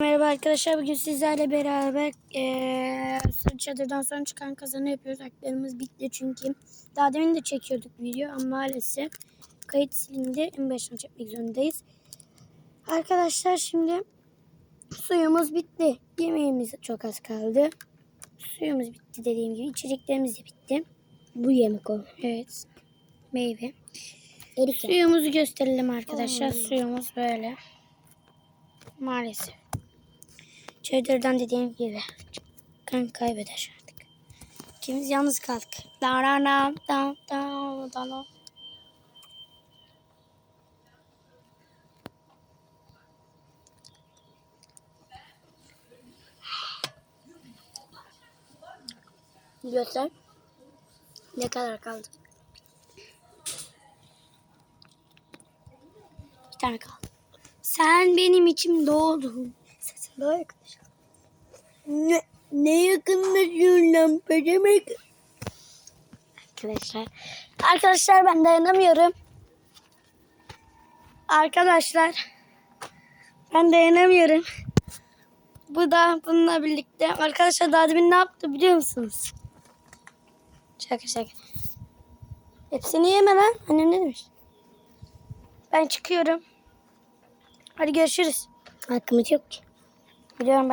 Merhaba arkadaşlar bugün sizlerle beraber sarı çadırdan sonra çıkan kazanı yapıyoruz. Haklarımız bitti çünkü daha demin de çekiyorduk video ama maalesef kayıt silindi. En baştan çekmek zorundayız. Arkadaşlar şimdi suyumuz bitti. Yemeğimiz çok az kaldı. Suyumuz bitti dediğim gibi. içeceklerimiz de bitti. Bu yemek o. Evet. Meyve. Erik ya. Suyumuzu gösterelim arkadaşlar. Suyumuz böyle. Maalesef. Çadırdan dediğim gibi kan kaybeder artık. İkimiz yalnız kaldık. Da da da da da da da. Göster. Ne kadar kaldı? Bir tane kaldı. Sen benim içim doğdun. Sesin daha yakınlaşıyor. Ne, ne yakınlaşıyor lan pedemek? Arkadaşlar. Arkadaşlar ben dayanamıyorum. Arkadaşlar. Ben dayanamıyorum. Bu da bununla birlikte. Arkadaşlar daha demin ne yaptı biliyor musunuz? Şaka şaka. Hepsini yeme lan. Annem ne demiş? Ben çıkıyorum. Hadi görüşürüz. Hakkımız yok ki. Biliyorum ben.